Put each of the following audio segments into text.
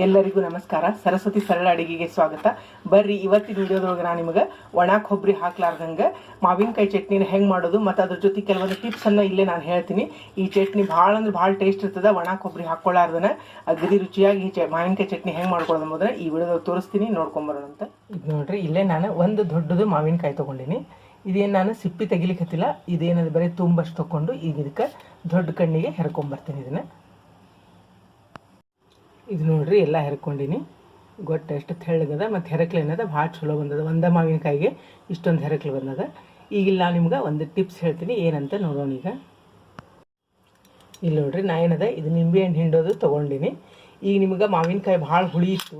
ಎಲ್ಲರಿಗೂ ನಮಸ್ಕಾರ. ಸರಸ್ವತಿ ಸರಳ ಅಡಿಗೆಗೆ ಸ್ವಾಗತ. ಬರ್ರಿ, ಇವತ್ತಿನ ವಿಡಿಯೋದೊಳಗೆ ನಾನು ನಿಮಗೆ ಒಣ ಕೊಬ್ಬರಿ ಹಾಕ್ಲಾರ್ದಂಗೆ ಮಾವಿನಕಾಯಿ ಚಟ್ನಿನ ಹೆಂಗೆ ಮಾಡೋದು ಮತ್ತು ಅದ್ರ ಜೊತೆ ಕೆಲವೊಂದು ಟಿಪ್ಸನ್ನು ಇಲ್ಲೇ ನಾನು ಹೇಳ್ತೀನಿ. ಈ ಚಟ್ನಿ ಭಾಳ ಅಂದ್ರೆ ಭಾಳ ಟೇಸ್ಟ್ ಇರ್ತದೆ. ಒಣ ಕೊಬ್ಬರಿ ಹಾಕ್ಕೊಳ್ಳಾರ್ದನ ಅಗದಿ ರುಚಿಯಾಗಿ ಚ ಮಾವಿನಕಾಯಿ ಚಟ್ನಿ ಹೆಂಗೆ ಮಾಡ್ಕೊಳ್ಳೋದು ಈ ವಿಡಿಯೋದಾಗ ತೋರಿಸ್ತೀನಿ. ನೋಡ್ಕೊಂಬರೋಣ ಅಂತ. ಇದು ನೋಡ್ರಿ, ಇಲ್ಲೇ ನಾನು ಒಂದು ದೊಡ್ಡದು ಮಾವಿನಕಾಯಿ ತೊಗೊಂಡಿನಿ. ಇದೇನು ನಾನು ಸಿಪ್ಪಿ ತೆಗಿಲಿಕ್ಕತ್ತಿಲ್ಲ ಇದೇನದು ಬರೀ ತುಂಬಷ್ಟು ತೊಗೊಂಡು ಈಗ ಇದಕ್ಕೆ ದೊಡ್ಡ ಕಣ್ಣಿಗೆ ಹೆರ್ಕೊಂಬರ್ತೀನಿ ಇದನ್ನು. ಇದು ನೋಡ್ರಿ, ಎಲ್ಲ ಹೆರ್ಕೊಂಡಿನಿ. ಗೊಟ್ಟು ಎಷ್ಟು ತೆಳ್ಳಗದ ಮತ್ತು ಹೆರಕ್ಲೇನದ ಭಾಳ ಚಲೋ ಬಂದದ. ಒಂದ ಮಾವಿನಕಾಯಿಗೆ ಇಷ್ಟೊಂದು ಹೆರಕ್ಲು ಬಂದದ. ಈಗಿಲ್ಲ ನಾನು ನಿಮ್ಗೆ ಒಂದು ಟಿಪ್ಸ್ ಹೇಳ್ತೀನಿ, ಏನಂತ ನೋಡೋಣ ಈಗ. ಇಲ್ಲಿ ನೋಡ್ರಿ, ನಾ ಏನದ, ಇದು ನಿಂಬೆ ಹಣ್ಣು ಹಿಂಡೋದು ತೊಗೊಂಡಿನಿ. ಈಗ ನಿಮ್ಗೆ ಮಾವಿನಕಾಯಿ ಭಾಳ ಹುಳಿ ಇತ್ತು.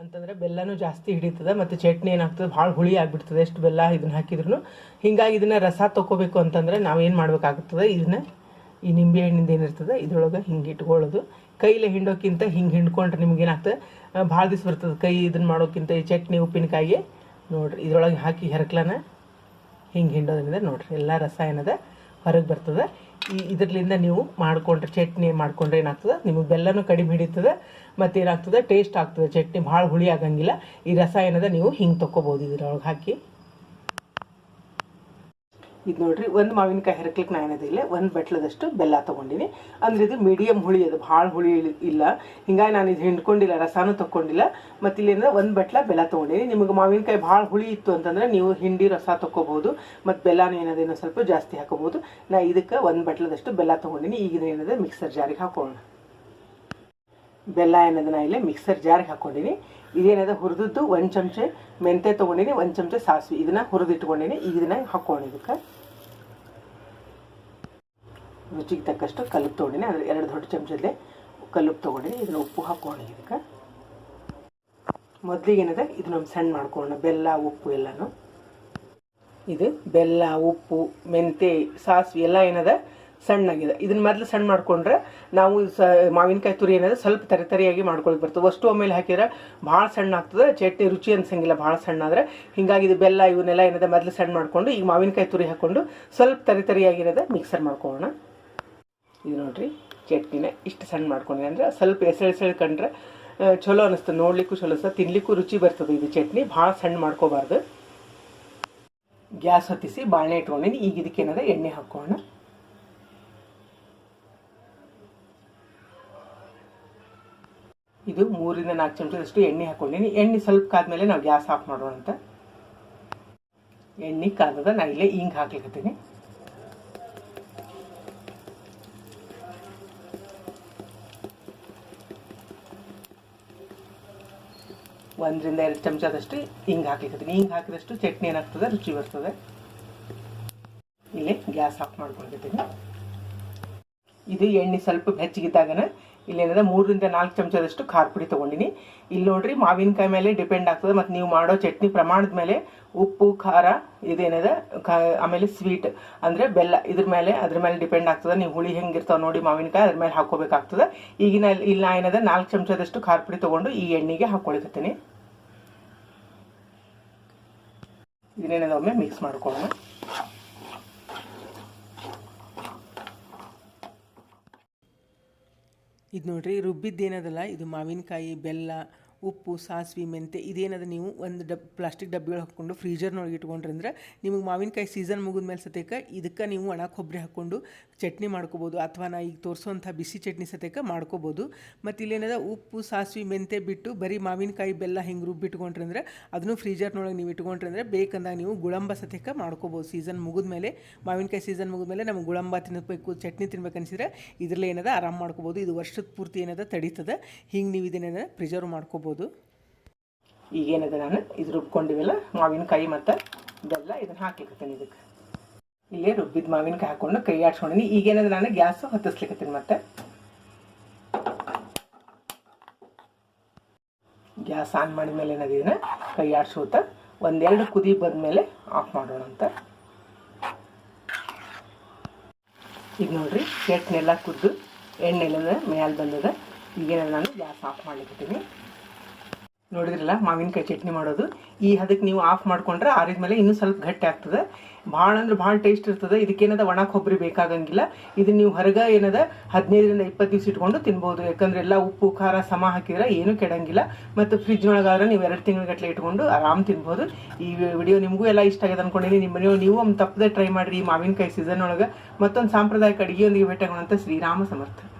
ಅಂತಂದ್ರೆ ಬೆಲ್ಲನೂ ಜಾಸ್ತಿ ಹಿಡಿತದೆ, ಮತ್ತು ಚಟ್ನಿ ಏನಾಗ್ತದೆ, ಭಾಳ ಹುಳಿ ಆಗಿಬಿಡ್ತದೆ, ಎಷ್ಟು ಬೆಲ್ಲ ಇದನ್ನ ಹಾಕಿದ್ರು ಹಿಂಗಾಗಿ ಇದನ್ನು ರಸ ತೊಗೋಬೇಕು ಅಂತಂದ್ರೆ ನಾವೇನು ಮಾಡಬೇಕಾಗ್ತದೆ, ಇದನ್ನ ಈ ನಿಂಬೆ ಹಣ್ಣಿಂದ ಏನಿರ್ತದೆ, ಇದ್ರೊಳಗೆ ಹಿಂಗೆ ಇಟ್ಕೊಳ್ಳೋದು. ಕೈಲೇ ಹಿಂಡೋಕ್ಕಿಂತ ಹಿಂಗೆ ಹಿಂಡ್ಕೊಂಡ್ರೆ ನಿಮ್ಗೇನಾಗ್ತದೆ? ಭಾಳ ದಿವಸ ಬರ್ತದೆ ಕೈ ಇದನ್ನ ಮಾಡೋಕ್ಕಿಂತ ಈ ಚಟ್ನಿ ಉಪ್ಪಿನಕಾಯಿ. ನೋಡ್ರಿ, ಇದ್ರೊಳಗೆ ಹಾಕಿ ಹೆರಕ್ಲನ ಹಿಂಗೆ ಹಿಂಡೋದ್ರಿಂದ ನೋಡ್ರಿ, ಎಲ್ಲ ರಸ ಏನದ ಹೊರಗೆ ಬರ್ತದೆ. ಈ ಇದರಿಂದ ನೀವು ಮಾಡ್ಕೊಂಡ್ರೆ, ಚಟ್ನಿ ಮಾಡ್ಕೊಂಡ್ರೆ ಏನಾಗ್ತದೆ? ನಿಮಗೆ ಬೆಲ್ಲನೂ ಕಡಿಮೆ ಹಿಡಿತದೆ, ಮತ್ತು ಏನಾಗ್ತದೆ? ಟೇಸ್ಟ್ ಆಗ್ತದೆ. ಚಟ್ನಿ ಭಾಳ ಹುಳಿ ಆಗಂಗಿಲ್ಲ. ಈ ರಸ ಏನದ ನೀವು ಹಿಂಗೆ ತೊಗೋಬೋದು ಇದ್ರೊಳಗೆ ಹಾಕಿ. ಇದು ನೋಡ್ರಿ, ಒಂದು ಮಾವಿನಕಾಯಿ ಹೆರಕ್ಲಿಕ್ಕೆ ನಾನು ಏನದಿಲ್ಲ ಒಂದು ಬಟ್ಲದಷ್ಟು ಬೆಲ್ಲ ತೊಗೊಂಡಿನಿ. ಅಂದ್ರೆ ಇದು ಮೀಡಿಯಮ್ ಹುಳಿ ಅದು, ಭಾಳ ಹುಳಿ ಇಲ್ಲ. ಹಿಂಗಾಗಿ ನಾನು ಇದು ಹಿಂಡ್ಕೊಂಡಿಲ್ಲ, ರಸಾನು ತೊಗೊಂಡಿಲ್ಲ ಮತ್ತು ಇಲ್ಲಿಂದ ಒಂದು ಬಟ್ಲ ಬೆಲ್ಲ ತೊಗೊಂಡಿನಿ. ನಿಮಗೆ ಮಾವಿನಕಾಯಿ ಭಾಳ ಹುಳಿ ಇತ್ತು ಅಂತಂದ್ರೆ ನೀವು ಹಿಂಡಿ ರಸ ತೊಗೋಬೋದು ಮತ್ತು ಬೆಲ್ಲನೂ ಏನದೇನೋ ಸ್ವಲ್ಪ ಜಾಸ್ತಿ ಹಾಕೋಬೋದು. ನಾ ಇದಕ್ಕೆ ಒಂದು ಬಟ್ಲದಷ್ಟು ಬೆಲ್ಲ ತೊಗೊಂಡಿನಿ. ಈಗಿನ ಏನಿದೆ ಮಿಕ್ಸರ್ ಜಾರಿಗೆ ಹಾಕೋಣ ಬೆಲ್ಲ ಏನದ ನಾ ಇಲ್ಲಿ ಮಿಕ್ಸರ್ ಜಾರಿಗೆ ಹಾಕ್ಕೊಂಡಿನಿ ಇದೇನದ ಹುರಿದದ್ದು ಒಂದು ಚಮಚೆ ಮೆಂತೆ ತೊಗೊಂಡಿನಿ, ಒಂದು ಚಮಚೆ ಸಾಸಿವೆ. ಇದನ್ನ ಹುರಿದಿಟ್ಕೊಂಡಿನಿ. ಈಗ ಇದನ್ನ ಹಾಕೋಣ ಇದಕ್ಕೆ. ರುಚಿಗೆ ತಕ್ಕಷ್ಟು ಕಲ್ಲು ತೊಗೊಂಡಿನಿ ಅದ್ರ ಎರಡು ದೊಡ್ಡ ಚಮಚದಲ್ಲಿ ಕಲ್ಲುಪ್ಪು ತೊಗೊಂಡಿನಿ ಇದನ್ನ ಉಪ್ಪು ಹಾಕೋಣ ಇದಕ್ಕೆ. ಮೊದಲಿಗೆ ಇದು ನಮ್ಮ ಸಣ್ಣ ಮಾಡ್ಕೊಳ್ಳೋಣ. ಬೆಲ್ಲ, ಉಪ್ಪು ಎಲ್ಲನೂ. ಇದು ಬೆಲ್ಲ, ಉಪ್ಪು, ಮೆಂತೆ, ಸಾಸಿವೆ ಎಲ್ಲ ಏನದ? ಸಣ್ಣಗಿದೆ. ಇದನ್ನ ಮೊದಲು ಸಣ್ಣ ಮಾಡ್ಕೊಂಡ್ರೆ ನಾವು ಸ ಮಾವಿನಕಾಯಿ ತುರಿ ಏನಿದೆ ಸ್ವಲ್ಪ ತರಿ ತರಿಯಾಗಿ ಮಾಡ್ಕೊಳಕ್ ಬರ್ತದೆ. ಅಷ್ಟು ಆಮೇಲೆ ಹಾಕಿದ್ರೆ ಭಾಳ ಸಣ್ಣ ಆಗ್ತದೆ. ಚಟ್ನಿ ರುಚಿ ಅನ್ಸಂಗಿಲ್ಲ. ಭಾಳ ಸಣ್ಣ ಆದರೆ ಹಿಂಗಾಗಿ ಇದು ಬೆಲ್ಲ ಇವನ್ನೆಲ್ಲ ಏನಿದೆ ಮೊದಲು ಸಣ್ಣ ಮಾಡ್ಕೊಂಡು ಈಗ ಮಾವಿನಕಾಯಿ ತುರಿ ಹಾಕ್ಕೊಂಡು ಸ್ವಲ್ಪ ತರಿ ತರಿಯಾಗಿರೋದ ಮಿಕ್ಸರ್ ಮಾಡ್ಕೊಳ್ಳೋಣ. ಇದು ನೋಡ್ರಿ, ಚಟ್ನಿನ ಇಷ್ಟು ಸಣ್ಣ ಮಾಡ್ಕೊಂಡಿದೆ ಅಂದ್ರೆ ಸ್ವಲ್ಪ ಎಸಳು ಹೆಸರು ಕಂಡ್ರೆ ಚಲೋ ಅನಿಸ್ತದೆ ನೋಡ್ಲಿಕ್ಕೂ ಚಲೋ ಅನಿಸ್ತದೆ ತಿನ್ಲಿಕ್ಕೂ ರುಚಿ ಬರ್ತದೆ ಇದು ಚಟ್ನಿ. ಭಾಳ ಸಣ್ಣ ಮಾಡ್ಕೋಬಾರ್ದು. ಗ್ಯಾಸ್ ಹೊತ್ತಿಸಿ ಬಾಳೆ ಇಟ್ಕೊಂಡಿನಿ. ಈಗ ಇದಕ್ಕೇನದ ಎಣ್ಣೆ ಹಾಕೋಣ. ಇದು ಮೂರಿಂದ ನಾಲ್ಕು ಚಮಚದಷ್ಟು ಎಣ್ಣೆ ಹಾಕೊಂಡಿನಿ. ಎಣ್ಣೆ ಸ್ವಲ್ಪ ಕಾದ್ಮೇಲೆ ನಾವು ಗ್ಯಾಸ್ ಆಫ್ ಮಾಡೋಣ ಅಂತ ಎಣ್ಣೆ ಕಾದದ ನಾ ಇಲ್ಲೇ ಹಿಂಗೆ ಹಾಕ್ಲಿಕತ್ತೀನಿ. ಒಂದರಿಂದ ಎರಡು ಚಮಚದಷ್ಟು ಹಿಂಗೆ ಹಾಕ್ಲಿಕತ್ತೀನಿ ಹಿಂಗೆ ಹಾಕಿದಷ್ಟು ಚಟ್ನಿ ಏನಾಗ್ತದೆ, ರುಚಿ ಬರ್ತದೆ. ಇಲ್ಲಿ ಗ್ಯಾಸ್ ಆಫ್ ಮಾಡ್ಕೊಳ್ತೀನಿ ಇದು ಎಣ್ಣೆ ಸ್ವಲ್ಪ ಬೆಚ್ಚಗಿದ್ದಾಗನ ಇಲ್ಲೇನದ ಮೂರರಿಂದ ನಾಲ್ಕು ಚಮಚದಷ್ಟು ಖಾರ ಪುಡಿ ತೊಗೊಂಡಿನಿ. ಇಲ್ಲಿ ನೋಡ್ರಿ ಮಾವಿನಕಾಯಿ ಮೇಲೆ ಡಿಪೆಂಡ್ ಆಗ್ತದೆ, ಮತ್ತು ನೀವು ಮಾಡೋ ಚಟ್ನಿ ಪ್ರಮಾಣದ ಮೇಲೆ ಉಪ್ಪು, ಖಾರ, ಇದೇನದ ಆಮೇಲೆ ಸ್ವೀಟ್ ಅಂದರೆ ಬೆಲ್ಲ, ಇದ್ರ ಮೇಲೆ, ಅದ್ರ ಮೇಲೆ ಡಿಪೆಂಡ್ ಆಗ್ತದೆ. ನೀವು ಹುಳಿ ಹೆಂಗಿರ್ತಾವೆ ನೋಡಿ ಮಾವಿನಕಾಯಿ, ಅದ್ರ ಮೇಲೆ ಹಾಕೋಬೇಕಾಗ್ತದೆ. ಈಗಿನ ಇಲ್ಲಿ ನಾ ಏನಿದೆ, ನಾಲ್ಕು ಚಮಚದಷ್ಟು ಖಾರ ಪುಡಿ ತೊಗೊಂಡು ಈ ಎಣ್ಣೆಗೆ ಹಾಕ್ಕೊಳಿಕತ್ತೀನಿ ಇದನ್ನೇನಿದೆ ಒಮ್ಮೆ ಮಿಕ್ಸ್ ಮಾಡ್ಕೊಳ್ಳೋಣ. ಇದು ನೋಡ್ರಿ ರುಬ್ಬಿದ್ದೇನದಲ್ಲ ಇದು ಮಾವಿನಕಾಯಿ ಬೆಲ್ಲ ಉಪ್ಪು, ಸಾಸಿವೆ ಮೆಂತೆ ಇದೇನದ ನೀವು ಒಂದು ಡಬ್ ಪ್ಲಾಸ್ಟಿಕ್ ಡಬ್ಬಿಗಳು ಹಾಕ್ಕೊಂಡು ಫ್ರೀಜರ್ನೊಳಗೆ ಇಟ್ಕೊಂಡ್ರೆ ಅಂದ್ರೆ ನಿಮಗೆ ಮಾವಿನಕಾಯಿ ಸೀಸನ್ ಮುಗಿದ ಮೇಲೆ ಸತೇಕ ಇದಕ್ಕೆ ನೀವು ಒಣ ಕೊಬ್ಬರಿ ಹಾಕ್ಕೊಂಡು ಚಟ್ನಿ ಮಾಡ್ಕೋಬೋದು ಅಥವಾ ನಾ ಈಗ ತೋರಿಸುವಂಥ ಬಿಸಿ ಚಟ್ನಿ ಸತೇಕ ಮಾಡ್ಕೋಬೋದು. ಮತ್ತು ಇಲ್ಲೇನದ ಉಪ್ಪು, ಸಾಸಿವೆ ಮೆಂತೆ ಬಿಟ್ಟು ಬರೀ ಮಾವಿನಕಾಯಿ ಬೆಲ್ಲ ಹಿಂಗೆ ರುಬ್ಬಿಟ್ಕೊಂಡ್ರೆ ಅಂದ್ರೆ ಅದನ್ನು ಫ್ರೀಜರ್ನೊಳಗೆ ನೀವು ಇಟ್ಕೊಂಡ್ರೆ ಅಂದರೆ ಬೇಕಂದಾಗ ನೀವು ಗುಳಂಬ ಸತೇಕ ಮಾಡ್ಕೋಬೋದು. ಸೀಸನ್ ಮುಗಿದ ಮೇಲೆ, ಮಾವಿನಕಾಯಿ ಸೀಸನ್ ಮುಗಿದ ಮೇಲೆ ನಮಗೆ ಗುಳಂಬ ತಿನ್ನಬೇಕು ಚಟ್ನಿ ತಿನ್ಬೇಕು ಅನಿಸಿದ್ರೆ ಇದರಲ್ಲಿ ಏನದ ಆರಾಮ್ ಮಾಡ್ಕೋಬೋದು. ಇದು ವರ್ಷದ ಪೂರ್ತಿ ಏನದ ತಡೀತದೆ. ಹಿಂಗೆ ನೀವು ಇದನ್ನೇನ ಪ್ರಿಸರ್ವ್ ಮಾಡ್ಕೋಬೋದು. ಈಗೇನದ ನಾನು? ಇದು ರುಬ್ಕೊಂಡಿವಲ್ಲ? ಮಾವಿನಕಾಯಿ ಮತ್ತು ಬೆಲ್ಲ ಇದನ್ನು ಹಾಕ್ಲಿಕ್ಕತ್ತೀನಿ ಇದಕ್ಕೆ. ಇಲ್ಲೇ ರುಬ್ಬಿದ ಮಾವಿನಕಾಯಿ ಹಾಕ್ಕೊಂಡು ಕೈ ಆಡ್ಸ್ಕೊಂಡಿನಿ. ಈಗೇನಂದ್ರೆ ನಾನು? ಗ್ಯಾಸ್ ಹತ್ತಿಸ್ಲಿಕ್ಕತ್ತೀನಿ ಮತ್ತೆ. ಗ್ಯಾಸ್ ಆನ್ ಮಾಡಿದ ಮೇಲೆ ಏನದ ಇದನ್ನ? ಕೈ ಆಡ್ಸೋತ ಒಂದೆರಡು ಕುದಿ ಬಂದಮೇಲೆ ಆಫ್ ಮಾಡೋಣ ಅಂತ. ಈಗ ನೋಡ್ರಿ ಕೆಟ್ಟನೆಲ್ಲ ಕುದ್ದು ಎಣ್ಣೆಲ್ಲ ಮ್ಯಾಲೆ ಬಂದದ. ಈಗೇನ ನಾನು? ಗ್ಯಾಸ್ ಆಫ್ ಮಾಡ್ಲಿಕ್ಕತ್ತೀನಿ ನೋಡಿದ್ರಲ್ಲ, ಮಾವಿನಕಾಯಿ ಚಟ್ನಿ ಮಾಡೋದು. ಈ ಹದಕ್ಕೆ ನೀವು ಆಫ್ ಮಾಡ್ಕೊಂಡ್ರೆ ಆರಿದ ಮೇಲೆ ಇನ್ನೂ ಸ್ವಲ್ಪ ಗಟ್ಟಿ ಆಗ್ತದೆ. ಭಾಳ ಅಂದ್ರೆ ಭಾಳ ಟೇಸ್ಟ್ ಇರ್ತದೆ. ಇದಕ್ಕೇನದ ಒಣ ಕೊಬ್ಬರಿ ಬೇಕಾಗಂಗಿಲ್ಲ. ಇದನ್ನ ನೀವು ಹೊರಗೆ ಏನದ ಹದಿನೈದರಿಂದ ಇಪ್ಪತ್ತು ದಿವಸ ಇಟ್ಕೊಂಡು ತಿನ್ಬೋದು. ಯಾಕಂದ್ರೆ ಎಲ್ಲ ಉಪ್ಪು, ಖಾರ, ಸಮ ಹಾಕಿದ್ರೆ ಏನೂ ಕೆಡಂಗಿಲ್ಲ. ಮತ್ತು ಫ್ರಿಜ್ ಒಳಗಾದ್ರೆ ನೀವು ಎರಡು ತಿಂಗಳ ಗಟ್ಟಲೆ ಇಟ್ಕೊಂಡು ಆರಾಮ್ ತಿನ್ಬೋದು. ಈ ವಿಡಿಯೋ ನಿಮಗೂ ಎಲ್ಲ ಇಷ್ಟ ಆಗಿದೆ ಅನ್ಕೊಂಡಿದ್ದೀನಿ. ನಿಮ್ಮ ಮನೆಯೊಳಗೆ ನೀವು ಒಂದು ತಪ್ಪದೆ ಟ್ರೈ ಮಾಡಿರಿ ಈ ಮಾವಿನಕಾಯಿ ಸೀಸನ್ ಒಳಗೆ. ಮತ್ತೊಂದು ಸಾಂಪ್ರದಾಯಿಕ ಅಡುಗೆಯೊಂದಿಗೆ ಭೇಟಿಯಾಗೋಣಂತ ಶ್ರೀರಾಮ ಸಮರ್ಥ.